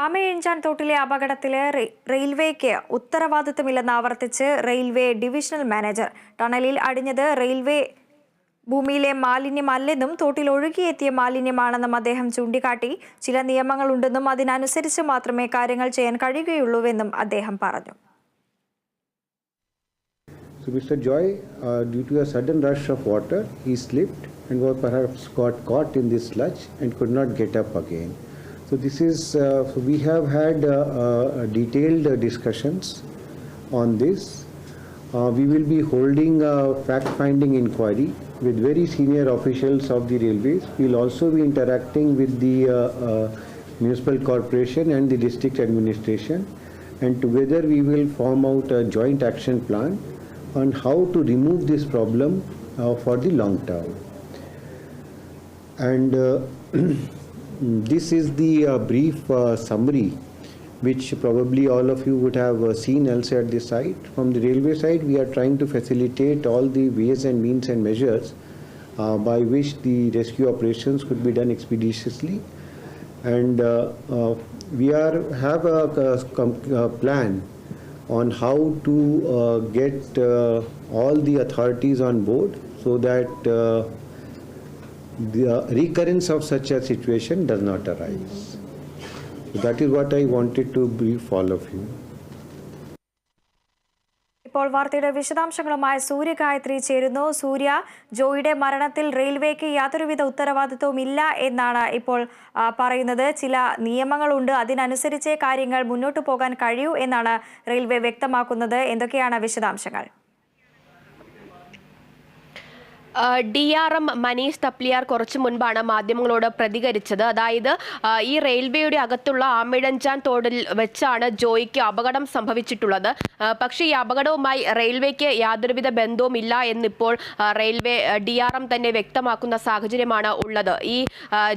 ആമയിഴഞ്ചാൻ തോട്ടിലെ അപകടത്തിൽ റെ- റെയിൽവേക്ക് ഉത്തരവാദിത്തമില്ലെന്ന് ആവർത്തിച്ച് റെയിൽവേ ഡിവിഷണൽ മാനേജർ ടണലിൽ അടിഞ്ഞത് റെയിൽവേ ഭൂമിയിലെ മാലിന്യമല്ലെന്നും തോട്ടിൽ ഒഴുകിയെത്തിയ മാലിന്യമാണെന്നും അദ്ദേഹം ചൂണ്ടിക്കാട്ടി ചില നിയമങ്ങളുണ്ടെന്നും അതിനനുസരിച്ച് മാത്രമേ കാര്യങ്ങൾ ചെയ്യാൻ കഴിയുകയുള്ളൂവെന്നും അദ്ദേഹം പറഞ്ഞു So Mr. Joy, uh, due to a sudden rush of water, he slipped and was perhaps got caught in this sludge and could not get up again. So this is, uh, we have had uh, uh, detailed uh, discussions on this. Uh, we will be holding a fact-finding inquiry with very senior officials of the railways. We'll also be interacting with the municipal corporation and the district administration. And together we will form out a joint action plan on how to remove this problem for the long term. And this is the uh, brief uh, summary which probably all of you would have uh, seen elsewhere at this site. From the railway side, we are trying to facilitate all the ways and means and measures uh, by which the rescue operations could be done expeditiously. And uh, uh, we are have a, a uh, plan on how to get all the authorities on board so that the recurrence of such a situation does not arise. That is what I wanted to brief all of you. ഇപ്പോൾ വാർത്തയുടെ വിശദാംശങ്ങളുമായി സൂര്യ ഗായത്രി ചേരുന്നു. സൂര്യ ജോയിയുടെ മരണത്തിൽ റെയിൽവേക്ക് യാതൊരുവിധ ഉത്തരവാദിത്വവും ഇല്ല എന്നാണ് ഇപ്പോൾ പറയുന്നത്. ചില നിയമങ്ങളുണ്ട്. അതിനനുസരിച്ചേ കാര്യങ്ങൾ മുന്നോട്ട് പോകാൻ കഴിയൂ എന്നാണ് റെയിൽവേ വ്യക്തമാക്കുന്നത്. എന്തൊക്കെയാണ് വിശദാംശങ്ങൾ? D R M Manish Thapliyal കുറച്ചു മുൻപാണ് മാധ്യമങ്ങളോട് പ്രതികരിച്ചത്. അതായത് ഈ റെയിൽവേയുടെ അകത്തുള്ള ആമിഴഞ്ചാൻ തോടിൽ വെച്ചാണ് ജോയിക്ക് അപകടം സംഭവിച്ചിട്ടുള്ളത്. പക്ഷേ ഈ അപകടവുമായി റെയിൽവേക്ക് യാതൊരുവിധ ബന്ധവും ഇല്ല എന്നിപ്പോൾ റെയിൽവേ ഡി ആർ എം തന്നെ വ്യക്തമാക്കുന്ന സാഹചര്യമാണ് ഉള്ളത്. ഈ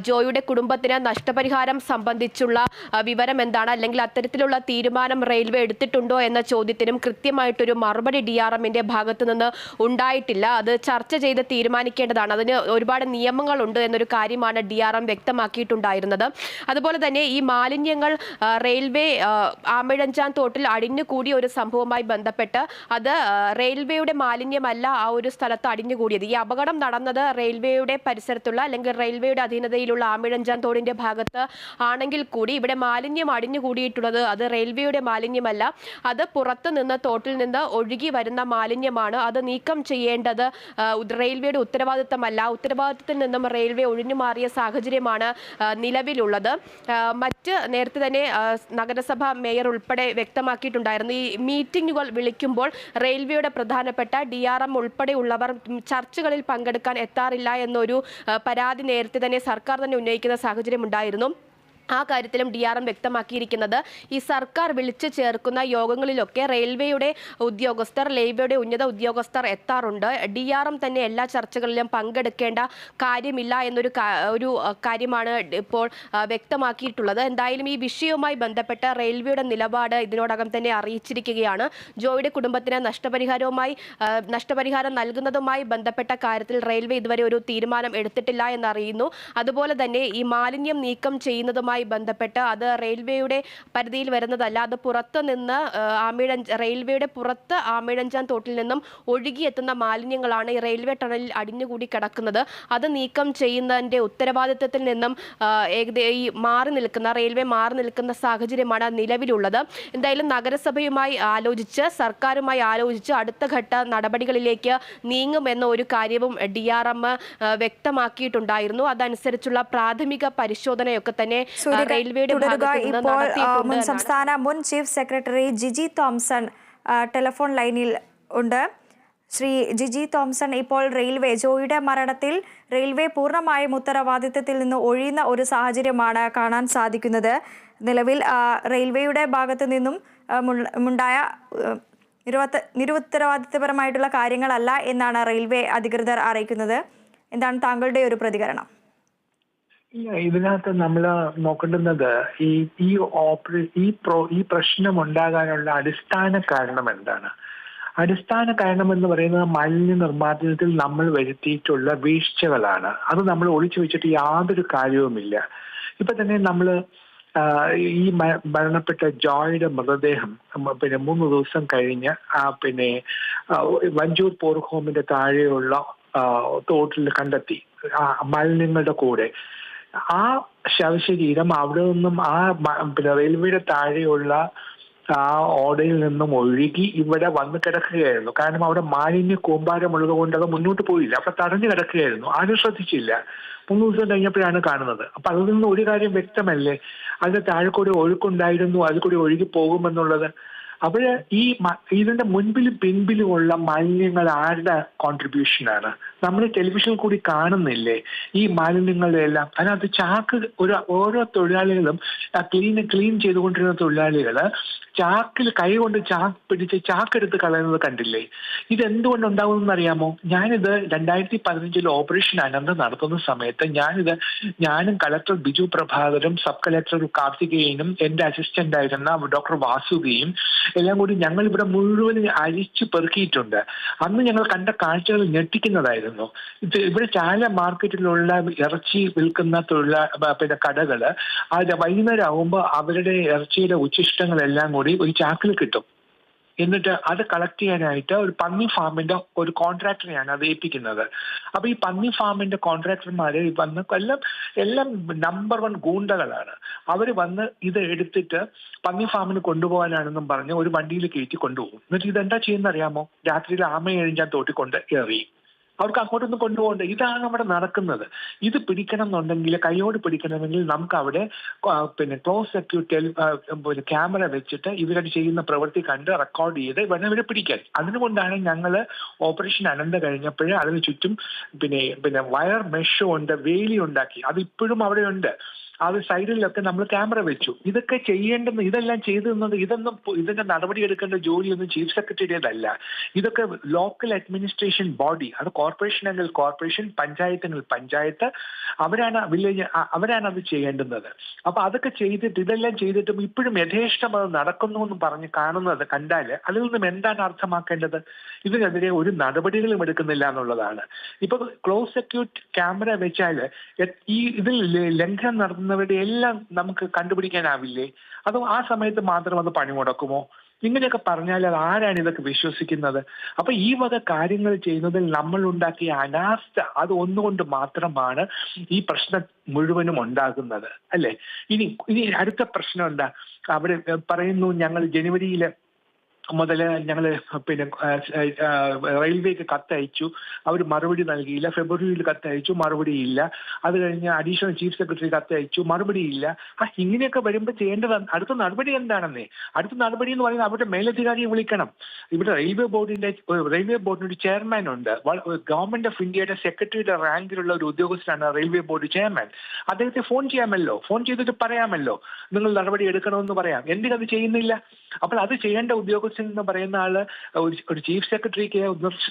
ജോയിയുടെ കുടുംബത്തിന് നഷ്ടപരിഹാരം സംബന്ധിച്ചുള്ള വിവരം എന്താണ്? അല്ലെങ്കിൽ അത്തരത്തിലുള്ള തീരുമാനം റെയിൽവേ എടുത്തിട്ടുണ്ടോ എന്ന ചോദ്യത്തിനും കൃത്യമായിട്ടൊരു മറുപടി ഡി ആർ എമ്മിന്റെ ഭാഗത്തു നിന്ന് ഉണ്ടായിട്ടില്ല. അത് ചർച്ച ചെയ്ത് തീരുമാനിക്കേണ്ടതാണ്. അതിന് ഒരുപാട് നിയമങ്ങളുണ്ട് എന്നൊരു കാര്യമാണ് ഡി ആർ എം വ്യക്തമാക്കിയിട്ടുണ്ടായിരുന്നത്. അതുപോലെ തന്നെ ഈ മാലിന്യങ്ങൾ റെയിൽവേ ആമിഴഞ്ചാൻ തോട്ടിൽ അടിഞ്ഞുകൂടിയ ഒരു സംഭവവുമായി ബന്ധപ്പെട്ട് അത് റെയിൽവേയുടെ മാലിന്യമല്ല ആ ഒരു സ്ഥലത്ത് അടിഞ്ഞുകൂടിയത്. ഈ അപകടം നടന്നത് റെയിൽവേയുടെ പരിസരത്തുള്ള അല്ലെങ്കിൽ റെയിൽവേയുടെ അധീനതയിലുള്ള ആമിഴഞ്ചാൻ തോടിന്റെ ഭാഗത്ത് ആണെങ്കിൽ കൂടി ഇവിടെ മാലിന്യം അടിഞ്ഞുകൂടിയിട്ടുള്ളത് അത് റെയിൽവേയുടെ മാലിന്യമല്ല. അത് പുറത്ത് നിന്ന് തോട്ടിൽ നിന്ന് ഒഴുകി വരുന്ന മാലിന്യമാണ്. അത് നീക്കം ചെയ്യേണ്ടത് ഉത് റെയിൽവേയുടെ ഉത്തരവാദിത്തമല്ല. ഉത്തരവാദിത്തത്തിൽ നിന്നും റെയിൽവേ ഒഴിഞ്ഞു മാറിയ സാഹചര്യമാണ് നിലവിലുള്ളത്. മറ്റ് നേരത്തെ തന്നെ നഗരസഭ മേയർ ഉൾപ്പെടെ വ്യക്തമാക്കിയിട്ടുണ്ടായിരുന്നു. ഈ മീറ്റിങ്ങുകൾ വിളിക്കുമ്പോൾ റെയിൽവേയുടെ പ്രധാനപ്പെട്ട ഡി ആർ എം ഉൾപ്പെടെയുള്ളവർ ചർച്ചകളിൽ പങ്കെടുക്കാൻ എത്താറില്ല എന്നൊരു പരാതി നേരത്തെ തന്നെ സർക്കാർ തന്നെ ഉന്നയിക്കുന്ന സാഹചര്യം ഉണ്ടായിരുന്നു ആ കാര്യത്തിലും ഡി ആർ എം വ്യക്തമാക്കിയിരിക്കുന്നത്. ഈ സർക്കാർ വിളിച്ചു ചേർക്കുന്ന യോഗങ്ങളിലൊക്കെ റെയിൽവേയുടെ ഉദ്യോഗസ്ഥർ റെയിൽവേയുടെ ഉന്നത ഉദ്യോഗസ്ഥർ എത്താറുണ്ട്. ഡി ആർ എം തന്നെ എല്ലാ ചർച്ചകളിലും പങ്കെടുക്കേണ്ട കാര്യമില്ല എന്നൊരു ഒരു കാര്യമാണ് ഇപ്പോൾ വ്യക്തമാക്കിയിട്ടുള്ളത്. എന്തായാലും ഈ വിഷയവുമായി ബന്ധപ്പെട്ട് റെയിൽവേയുടെ നിലപാട് ഇതിനോടകം തന്നെ അറിയിച്ചിരിക്കുകയാണ്. ജോയുടെ കുടുംബത്തിന് നഷ്ടപരിഹാരവുമായി നഷ്ടപരിഹാരം നൽകുന്നതുമായി ബന്ധപ്പെട്ട കാര്യത്തിൽ റെയിൽവേ ഇതുവരെ ഒരു തീരുമാനം എടുത്തിട്ടില്ല എന്നറിയുന്നു. അതുപോലെ തന്നെ ഈ മാലിന്യം നീക്കം ചെയ്യുന്നതുമായി ബന്ധപ്പെട്ട് അത് റെയിൽവേയുടെ പരിധിയിൽ വരുന്നതല്ല. അത് പുറത്ത് നിന്ന് ആഹ്, റെയിൽവേയുടെ പുറത്ത് ആമിഴഞ്ചാൻ തോട്ടിൽ നിന്നും ഒഴുകിയെത്തുന്ന മാലിന്യങ്ങളാണ് ഈ റെയിൽവേ ടണലിൽ അടിഞ്ഞുകൂടി കിടക്കുന്നത്. അത് നീക്കം ചെയ്യുന്നതിന്റെ ഉത്തരവാദിത്വത്തിൽ നിന്നും ഈ മാറി നിൽക്കുന്ന റെയിൽവേ മാറി നിൽക്കുന്ന സാഹചര്യമാണ് നിലവിലുള്ളത്. എന്തായാലും നഗരസഭയുമായി ആലോചിച്ച് സർക്കാരുമായി ആലോചിച്ച് അടുത്ത ഘട്ട നടപടികളിലേക്ക് നീങ്ങുമെന്ന ഒരു കാര്യവും ഡി ആർ എം വ്യക്തമാക്കിയിട്ടുണ്ടായിരുന്നു. അതനുസരിച്ചുള്ള പ്രാഥമിക പരിശോധനയൊക്കെ തന്നെ തുടരുക. ഇപ്പോൾ മുൻ സംസ്ഥാന മുൻ chief secretary Jiji Thomson telephone ലൈനിൽ ഉണ്ട്. ശ്രീ ജിജി തോംസൺ ഇപ്പോൾ റെയിൽവേ ജോയിയുടെ മരണത്തിൽ റെയിൽവേ പൂർണമായും ഉത്തരവാദിത്തത്തിൽ നിന്ന് ഒഴിയുന്ന ഒരു സാഹചര്യമാണ് കാണാൻ സാധിക്കുന്നത്. നിലവിൽ റെയിൽവേയുടെ ഭാഗത്തു നിന്നും ഉണ്ടായ നിരുവത്ത നിരുത്തരവാദിത്തപരമായിട്ടുള്ള കാര്യങ്ങളല്ല എന്നാണ് റെയിൽവേ അധികൃതർ അറിയിക്കുന്നത്. എന്താണ് താങ്കളുടെ ഒരു പ്രതികരണം? ഇതിനകത്ത് നമ്മൾ നോക്കേണ്ടുന്നത് ഈ ഈ ഓപ്പറേ ഈ പ്രോ ഈ പ്രശ്നം ഉണ്ടാകാനുള്ള അടിസ്ഥാന കാരണം എന്താണ്? അടിസ്ഥാന കാരണം എന്ന് പറയുന്നത് മാലിന്യ നിർമ്മാർജനത്തിൽ നമ്മൾ വരുത്തിയിട്ടുള്ള വീഴ്ചകളാണ്. അത് നമ്മൾ ഒളിച്ചു വെച്ചിട്ട് യാതൊരു കാര്യവുമില്ല. ഇപ്പൊ തന്നെ നമ്മൾ ഈ മരണപ്പെട്ട ജോയുടെ മൃതദേഹം പിന്നെ മൂന്ന് ദിവസം കഴിഞ്ഞ് ആ പിന്നെ വഞ്ചൂർ പോർ ഹോമിന്റെ താഴെയുള്ള തോട്ടിൽ കണ്ടെത്തി. മാലിന്യങ്ങളുടെ കൂടെ. ആ ശവശരീരം അവിടെ നിന്നും ആ പിന്നെ റെയിൽവേയുടെ താഴെയുള്ള ആ ഓടയിൽ നിന്നും ഒഴുകി ഇവിടെ വന്ന് കിടക്കുകയായിരുന്നു. കാരണം അവിടെ മാലിന്യ കൂമ്പാരമുള്ളത് കൊണ്ട് അത് മുന്നോട്ട് പോയില്ല. അപ്പൊ തടഞ്ഞു കിടക്കുകയായിരുന്നു. ആരും ശ്രദ്ധിച്ചില്ല. മൂന്ന് ദിവസം കഴിഞ്ഞപ്പോഴാണ് കാണുന്നത്. അപ്പൊ അതിൽ നിന്ന് ഒരു കാര്യം വ്യക്തമല്ലേ? അതിന്റെ താഴെ കൂടി ഒഴുക്കുണ്ടായിരുന്നു അതിൽ കൂടി ഒഴുകി പോകുമെന്നുള്ളത്. അപ്പോഴ് ഈ ഇതിന്റെ മുൻപിലും പിൻപിലുമുള്ള മാലിന്യങ്ങൾ ആരുടെ കോൺട്രിബ്യൂഷനാണ് നമ്മൾ ടെലിവിഷൻ കൂടി കാണുന്നില്ലേ? ഈ മാലിന്യങ്ങളുടെ എല്ലാം. അതിനകത്ത് ചാക്ക് ഒരു ഓരോ തൊഴിലാളികളും ക്ലീൻ ക്ലീൻ ചെയ്തുകൊണ്ടിരുന്ന തൊഴിലാളികൾ ചാക്കിൽ കൈ കൊണ്ട് ചാക്ക് പിടിച്ച് ചാക്കെടുത്ത് കളയുന്നത് കണ്ടില്ലേ? ഇത് എന്തുകൊണ്ട് ഉണ്ടാകുമെന്ന് അറിയാമോ ഞാനിത് രണ്ടായിരത്തി പതിനഞ്ചിൽ ഓപ്പറേഷൻ അനന്ത നടത്തുന്ന സമയത്ത് ഞാനിത് ഞാനും കളക്ടർ ബിജു പ്രഭാകരും സബ് കളക്ടർ കാർത്തികേയനും എന്റെ അസിസ്റ്റന്റ് ആയിരുന്ന ഡോക്ടർ വാസുകിയും എല്ലാം കൂടി ഞങ്ങൾ ഇവിടെ മുഴുവൻ അരിച്ചു പെറുക്കിയിട്ടുണ്ട്. അന്ന് ഞങ്ങൾ കണ്ട കാഴ്ചകൾ ഞെട്ടിക്കുന്നതായിരുന്നു. ഇത് ഇവിടെ ചാല മാർക്കറ്റിലുള്ള ഇറച്ചി വിൽക്കുന്ന തൊഴിലാ പിന്നെ കടകൾ അത് വൈകുന്നേരം ആകുമ്പോൾ അവരുടെ ഇറച്ചിയുടെ ഉച്ചിഷ്ടങ്ങളെല്ലാം കൂടി ഒരു ചാക്കിൽ കിട്ടും. എന്നിട്ട് അത് കളക്ട് ചെയ്യാനായിട്ട് ഒരു പന്നി ഫാമിന്റെ ഒരു കോൺട്രാക്ടറെയാണ് അത് ഏൽപ്പിക്കുന്നത്. അപ്പൊ ഈ പന്നി ഫാമിന്റെ കോൺട്രാക്ടർമാര് വന്ന് എല്ലാം എല്ലാം നമ്പർ വൺ ഗൂണ്ടകളാണ്. അവർ വന്ന് ഇത് എടുത്തിട്ട് പന്നി ഫാമിന് കൊണ്ടുപോകാനാണെന്നും പറഞ്ഞ് ഒരു വണ്ടിയിൽ കയറ്റി കൊണ്ടുപോകും. എന്നിട്ട് ഇതെന്താ ചെയ്യുന്ന അറിയാമോ രാത്രിയിൽ ആമ എഴിഞ്ഞാൻ തോട്ടിക്കൊണ്ട് എറി അവർക്ക് അങ്ങോട്ടൊന്നും കൊണ്ടുപോകണ്ട. ഇതാണ് അവിടെ നടക്കുന്നത്. ഇത് പിടിക്കണം എന്നുണ്ടെങ്കിൽ കൈയോട് പിടിക്കണമെങ്കിൽ നമുക്ക് അവിടെ പിന്നെ ക്ലോസ് സെക്യൂരിറ്റി പിന്നെ ക്യാമറ വെച്ചിട്ട് ഇവരത് ചെയ്യുന്ന പ്രവൃത്തി കണ്ട് റെക്കോർഡ് ചെയ്ത് വേണം ഇവരെ പിടിക്കാൻ. അതിനുകൊണ്ടാണ് ഞങ്ങൾ ഓപ്പറേഷൻ അനന്ത കഴിഞ്ഞപ്പോൾ അതിന് ചുറ്റും പിന്നെ പിന്നെ വയർ മെഷ് ഉണ്ട് വേലി ഉണ്ടാക്കി. അത് ഇപ്പോഴും അവിടെ അത് സൈഡിലൊക്കെ നമ്മൾ ക്യാമറ വെച്ചു. ഇതൊക്കെ ചെയ്യേണ്ടുന്ന ഇതെല്ലാം ചെയ്തു തന്നത് ഇതൊന്നും ഇതിന്റെ നടപടി എടുക്കേണ്ട ജോലിയൊന്നും ചീഫ് സെക്രട്ടറിയുടേതല്ല. ഇതൊക്കെ ലോക്കൽ അഡ്മിനിസ്ട്രേഷൻ ബോഡി അത് കോർപ്പറേഷൻ എങ്കിൽ കോർപ്പറേഷൻ പഞ്ചായത്ത് എങ്കിൽ പഞ്ചായത്ത് അവരാണ് വില്ലേജ് അവരാണ് അത് ചെയ്യേണ്ടുന്നത്. അപ്പൊ അതൊക്കെ ചെയ്തിട്ട് ഇതെല്ലാം ചെയ്തിട്ടും ഇപ്പോഴും യഥേഷ്ടം അത് നടക്കുന്നു എന്ന് പറഞ്ഞ് കാണുന്നത് കണ്ടാൽ അതിൽ നിന്നും എന്താണ് അർത്ഥമാക്കേണ്ടത്? ഇതിനെതിരെ ഒരു നടപടികളും എടുക്കുന്നില്ല എന്നുള്ളതാണ്. ഇപ്പൊ ക്ലോസ് സെക്യൂട്ട് ക്യാമറ വെച്ചാൽ ഈ ഇതിൽ ലംഘനം ലംഘനം നടത്തുന്നവരുടെ എല്ലാം നമുക്ക് കണ്ടുപിടിക്കാനാവില്ലേ? അതോ ആ സമയത്ത് മാത്രം അത് പണി മുടക്കുമോ? ഇങ്ങനെയൊക്കെ പറഞ്ഞാൽ അത് ആരാണ് ഇതൊക്കെ വിശ്വസിക്കുന്നത്? അപ്പൊ ഈ വക കാര്യങ്ങൾ ചെയ്യുന്നതിൽ നമ്മൾ ഉണ്ടാക്കിയ അനാസ്ഥ അത് ഒന്നുകൊണ്ട് മാത്രമാണ് ഈ പ്രശ്നം മുഴുവനും ഉണ്ടാകുന്നത് അല്ലെ? ഇനി ഇനി അടുത്ത പ്രശ്നം എന്താ? അവിടെ പറയുന്നു ഞങ്ങൾ ജനുവരിയിൽ മുതൽ ഞങ്ങൾ പിന്നെ റെയിൽവേക്ക് കത്തയച്ചു. അവർ മറുപടി നൽകിയില്ല. ഫെബ്രുവരിയിൽ കത്തയച്ചു. മറുപടിയില്ല അത് കഴിഞ്ഞ് അഡീഷണൽ ചീഫ് സെക്രട്ടറി കത്തയച്ചു. മറുപടിയില്ല ആ ഇങ്ങനെയൊക്കെ വരുമ്പോൾ ചെയ്യേണ്ടത് അടുത്ത നടപടി എന്താണെന്നേ? അടുത്ത നടപടി എന്ന് പറയുന്നത് അവരുടെ മേലധികാരിയെ വിളിക്കണം. ഇവിടെ റെയിൽവേ ബോർഡിന്റെ റെയിൽവേ ബോർഡിന് ഒരു ചെയർമാൻ ഉണ്ട്. ഗവൺമെന്റ് ഓഫ് ഇന്ത്യയുടെ സെക്രട്ടറിയുടെ റാങ്കിലുള്ള ഒരു ഉദ്യോഗസ്ഥനാണ് റെയിൽവേ ബോർഡ് ചെയർമാൻ. അദ്ദേഹത്തെ ഫോൺ ചെയ്യാമല്ലോ. ഫോൺ ചെയ്തിട്ട് പറയാമല്ലോ. നിങ്ങൾ നടപടി എടുക്കണമെന്ന് പറയാം. എന്തിനത് ചെയ്യുന്നില്ല? അപ്പോൾ അത് ചെയ്യേണ്ട ഉദ്യോഗസ്ഥൻ എന്ന് പറയുന്ന ആൾ ഒരു ചീഫ് സെക്രട്ടറിക്ക്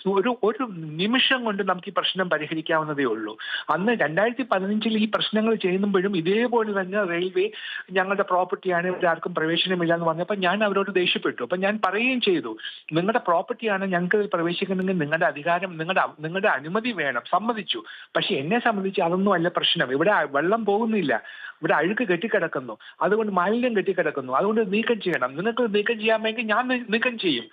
ഒരു ഒരു നിമിഷം കൊണ്ട് നമുക്ക് ഈ പ്രശ്നം പരിഹരിക്കാവുന്നതേ ഉള്ളൂ. അന്ന് രണ്ടായിരത്തി പതിനഞ്ചിൽ ഈ പ്രശ്നങ്ങൾ ചെയ്യുമ്പോഴും ഇതേപോലെ തന്നെ റെയിൽവേ ഞങ്ങളുടെ പ്രോപ്പർട്ടിയാണ് ഇവരാർക്കും പ്രവേശനമില്ല എന്ന് പറഞ്ഞപ്പോൾ ഞാൻ അവരോട് ദേഷ്യപ്പെട്ടു. അപ്പൊ ഞാൻ പറയുകയും ചെയ്തു നിങ്ങളുടെ പ്രോപ്പർട്ടിയാണ് ഞങ്ങൾക്ക് പ്രവേശിക്കണമെങ്കിൽ നിങ്ങളുടെ അധികാരം നിങ്ങളുടെ നിങ്ങളുടെ അനുമതി വേണം. സമ്മതിച്ചു. പക്ഷെ എന്നെ സംബന്ധിച്ച് അതൊന്നും അല്ല പ്രശ്നം. ഇവിടെ വെള്ളം പോകുന്നില്ല. ഇവിടെ അഴുക്ക് കെട്ടിക്കിടക്കുന്നു. അതുകൊണ്ട് മാലിന്യം കെട്ടിക്കിടക്കുന്നു. അതുകൊണ്ട് നീക്കം ചെയ്യണം. നിങ്ങൾക്ക് നീക്കം ചെയ്യാമെങ്കിൽ ഞാൻ നീക്കം ചെയ്യും.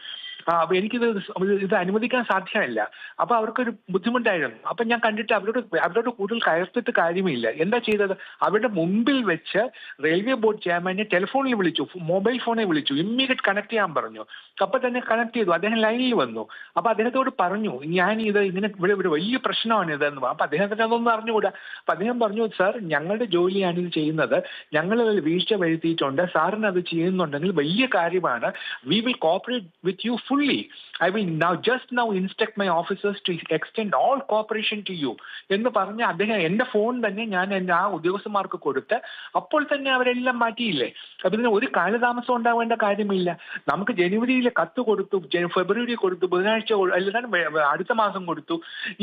അപ്പൊ എനിക്കിത് ഇത് അനുവദിക്കാൻ സാധ്യമല്ല. അപ്പൊ അവർക്കൊരു ബുദ്ധിമുട്ടായിരുന്നു. അപ്പൊ ഞാൻ കണ്ടിട്ട് അവരോട് അവരോട് കൂടുതൽ കയർത്തിട്ട് കാര്യമില്ല. എന്താ ചെയ്തത്? അവരുടെ മുമ്പിൽ വെച്ച് റെയിൽവേ ബോർഡ് ചെയർമാനെ ടെലിഫോണിൽ വിളിച്ചു. മൊബൈൽ ഫോണിൽ വിളിച്ചു. ഇമ്മീഡിയറ്റ് കണക്ട് ചെയ്യാൻ പറഞ്ഞു. അപ്പൊ തന്നെ കണക്ട് ചെയ്തു. അദ്ദേഹം ലൈനിൽ വന്നു. അപ്പൊ അദ്ദേഹത്തോട് പറഞ്ഞു ഞാൻ ഇത് ഇങ്ങനെ ഇവിടെ ഒരു വലിയ പ്രശ്നമാണ് ഇതെന്ന്. അപ്പൊ അദ്ദേഹത്തിന് അതൊന്നും അറിഞ്ഞുകൂടാ. അപ്പൊ അദ്ദേഹം പറഞ്ഞു സാർ ഞങ്ങളുടെ ജോലിയാണ് ഇത് ചെയ്യുന്നത്. ഞങ്ങൾ വീഴ്ച വരുത്തിയിട്ടുണ്ട്. സാറിന് അത് ചെയ്യുന്നുണ്ടെങ്കിൽ വലിയ കാര്യമാണ്. We will cooperate with you fully I mean now just now instruct my officers to extend all cooperation to you എന്ന് പറഞ്ഞ് അദ്ദേഹം എന്റെ ഫോൺ തന്നെ ഞാൻ എന്റെ ആ ഉദ്യോഗസ്ഥന്മാർക്ക് കൊടുത്ത് അപ്പോൾ തന്നെ അവരെല്ലാം മാറ്റിയില്ലേ? അപ്പൊ ഇതിന് ഒരു കാലതാമസം ഉണ്ടാവേണ്ട കാര്യമില്ല. നമുക്ക് ജനുവരിയിൽ കത്ത് കൊടുത്തു ഫെബ്രുവരി കൊടുത്തു ബുധനാഴ്ച അല്ലെങ്കിൽ അടുത്ത മാസം കൊടുത്തു.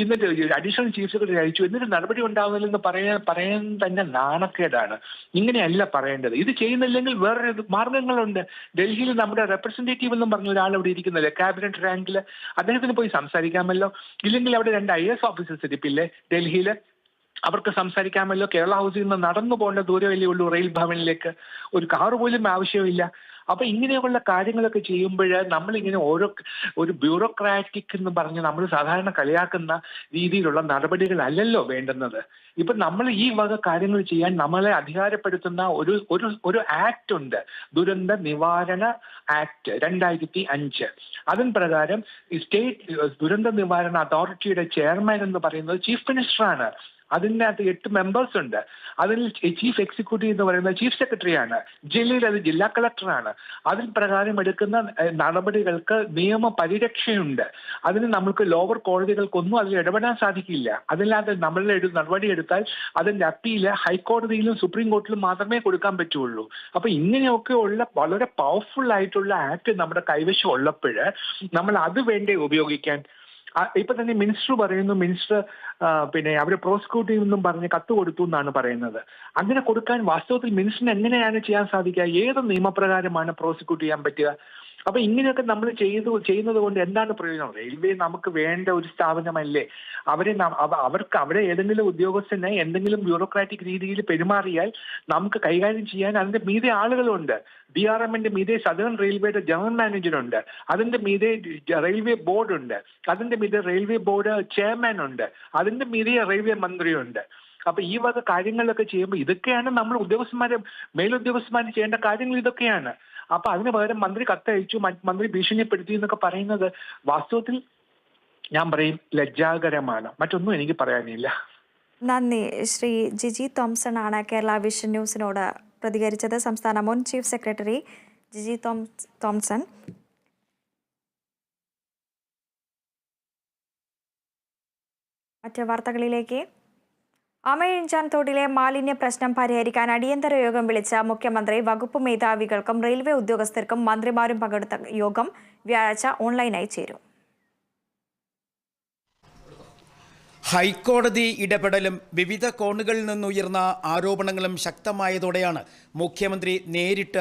എന്നിട്ട് അഡീഷണൽ ചീഫ് സെക്രട്ടറി അയച്ചു. എന്നിട്ട് നടപടി ഉണ്ടാവുന്നില്ലെന്ന് പറയാൻ പറയാൻ തന്നെ നാണക്കേടാണ്. ഇങ്ങനെയല്ല പറയേണ്ടത്. ഇത് ചെയ്യുന്നില്ലെങ്കിൽ വേറൊരു മാർഗങ്ങളുണ്ട് ഡൽഹിയിൽ നമ്മുടെ റെപ്രസെന്റേറ്റീവ് എന്നും പറഞ്ഞ ഒരാൾ അവിടെ ഇരിക്കുന്നില്ലേ ക്യാബിനറ്റ് റാങ്കിൽ അദ്ദേഹത്തിന് പോയി സംസാരിക്കാമല്ലോ. ഇല്ലെങ്കിൽ അവിടെ രണ്ട് ഐ എസ് ഓഫീസേഴ്സ് ഇരിപ്പില്ലേ? ഡൽഹിയിൽ അവർക്ക് സംസാരിക്കാമല്ലോ. കേരള ഹൗസിൽ നിന്ന് നടന്നു പോകേണ്ട ദൂരമല്ലേ ഉള്ളൂ റെയിൽ ഭവനിലേക്ക്. ഒരു കാർ പോലും ആവശ്യമില്ല. അപ്പൊ ഇങ്ങനെയുള്ള കാര്യങ്ങളൊക്കെ ചെയ്യുമ്പോൾ നമ്മളിങ്ങനെ ഓരോ ഒരു ബ്യൂറോക്രാറ്റിക് എന്ന് പറഞ്ഞ് നമ്മൾ സാധാരണ കളിയാക്കുന്ന രീതിയിലുള്ള നടപടികളല്ലല്ലോ വേണ്ടുന്നത്. ഇപ്പൊ നമ്മൾ ഈ വക കാര്യങ്ങൾ ചെയ്യാൻ നമ്മളെ അധികാരപ്പെടുത്തുന്ന ഒരു ഒരു ഒരു ആക്ട് ഉണ്ട്. ദുരന്ത നിവാരണ ആക്ട് രണ്ടായിരത്തി അഞ്ച്. അതിൻ പ്രകാരം സ്റ്റേറ്റ് ദുരന്ത നിവാരണ അതോറിറ്റിയുടെ ചെയർമാൻ എന്ന് പറയുന്നത് ചീഫ് മിനിസ്റ്ററാണ്. അതിനകത്ത് എട്ട് മെമ്പേഴ്സ് ഉണ്ട്. അതിൽ ചീഫ് എക്സിക്യൂട്ടീവ് എന്ന് പറയുന്നത് ചീഫ് സെക്രട്ടറിയാണ് ജില്ലയിൽ അത് ജില്ലാ കളക്ടറാണ് അതിൽ പ്രകാരം എടുക്കുന്ന നടപടികൾക്ക് നിയമ പരിരക്ഷയുണ്ട്. അതിന് നമുക്ക് ലോവർ കോടതികൾക്കൊന്നും അതിൽ ഇടപെടാൻ സാധിക്കില്ല. അതില്ലാതെ നമ്മളുടെ നടപടി എടുത്താൽ അതിന്റെ അപ്പീൽ ഹൈക്കോടതിയിലും സുപ്രീം കോടതിയിലും മാത്രമേ കൊടുക്കാൻ പറ്റുള്ളൂ. അപ്പൊ ഇങ്ങനെയൊക്കെ ഉള്ള വളരെ പവർഫുൾ ആയിട്ടുള്ള ആക്ട് നമ്മുടെ കൈവശം ഉള്ളപ്പോൾ നമ്മൾ അത് വേണ്ടേ ഉപയോഗിക്കാൻ? ഇപ്പൊ തന്നെ മിനിസ്റ്റർ പറയുന്നു മിനിസ്റ്റർ പിന്നെ അവരെ പ്രോസിക്യൂട്ട് ചെയ്യുമെന്നും പറഞ്ഞ് കത്ത് കൊടുത്തു എന്നാണ് പറയുന്നത്. അങ്ങനെ കൊടുക്കാൻ വാസ്തവത്തിൽ മിനിസ്റ്ററിന് എങ്ങനെയാണ് ചെയ്യാൻ സാധിക്കുക? ഏത് നിയമപ്രകാരമാണ് പ്രോസിക്യൂട്ട് ചെയ്യാൻ പറ്റുക? അപ്പൊ ഇങ്ങനെയൊക്കെ നമ്മൾ ചെയ്തു ചെയ്യുന്നത് കൊണ്ട് എന്താണ് പ്രയോജനം? റെയിൽവേ നമുക്ക് വേണ്ട ഒരു സ്ഥാപനമല്ലേ? അവരെ അവർക്ക് അവിടെ ഏതെങ്കിലും ഉദ്യോഗസ്ഥനെ എന്തെങ്കിലും ബ്യൂറോക്രാറ്റിക് രീതിയിൽ പെരുമാറിയാൽ നമുക്ക് കൈകാര്യം ചെയ്യാൻ അതിന്റെ മീതെ ആളുകളുണ്ട്. ഡി ആർ എമ്മിന്റെ മീതെ സദേൺ റെയിൽവേയുടെ ജനറൽ മാനേജർ ഉണ്ട് അതിന്റെ മീതെ റെയിൽവേ ബോർഡ് ഉണ്ട് അതിന്റെ മീതെ റെയിൽവേ ബോർഡ് ചെയർമാൻ ഉണ്ട് അതിന്റെ മീതെ റെയിൽവേ മന്ത്രിയുണ്ട്. അപ്പൊ ഈ വക കാര്യങ്ങളിലൊക്കെ ചെയ്യുമ്പോൾ ഇതൊക്കെയാണ് നമ്മൾ ഉദ്യോഗസ്ഥന്മാരെ മേലുദ്യോഗസ്ഥന്മാർ ചെയ്യേണ്ട കാര്യങ്ങൾ ഇതൊക്കെയാണ്. അപ്പൊ അതിന് പകരം മന്ത്രി കത്തയച്ചു മന്ത്രി ഭീഷണിപ്പെടുത്തി എന്നൊക്കെ പറയുന്നത് വാസ്തവത്തിൽ ഞാൻ പറയും ലജ്ജാകരമാണ്. മറ്റൊന്നും എനിക്ക് പറയാനില്ല. നന്ദി. ശ്രീ ജിജി തോംസൺ ആണ് കേരള വിഷൻ ന്യൂസിനോട് പ്രതികരിച്ചത്. സംസ്ഥാന മുൻ ചീഫ് സെക്രട്ടറി ജിജി തോംസ് തോംസൺ. മറ്റ് വാർത്തകളിലേക്ക് അമയിഞ്ചാൻ തോടിലെ മാലിന്യ പ്രശ്നം പരിഹരിക്കാൻ അടിയന്തര യോഗം വിളിച്ച മുഖ്യമന്ത്രി വകുപ്പ് മേധാവികൾക്കും റെയിൽവേ ഉദ്യോഗസ്ഥർക്കും മന്ത്രിമാരും പങ്കെടുത്ത യോഗം വ്യാഴാഴ്ച ഓൺലൈനായി ചേരും. ഹൈക്കോടതി ഇടപെടലും വിവിധ കോണുകളിൽ നിന്നുയർന്ന ആരോപണങ്ങളും ശക്തമായതോടെയാണ് മുഖ്യമന്ത്രി നേരിട്ട്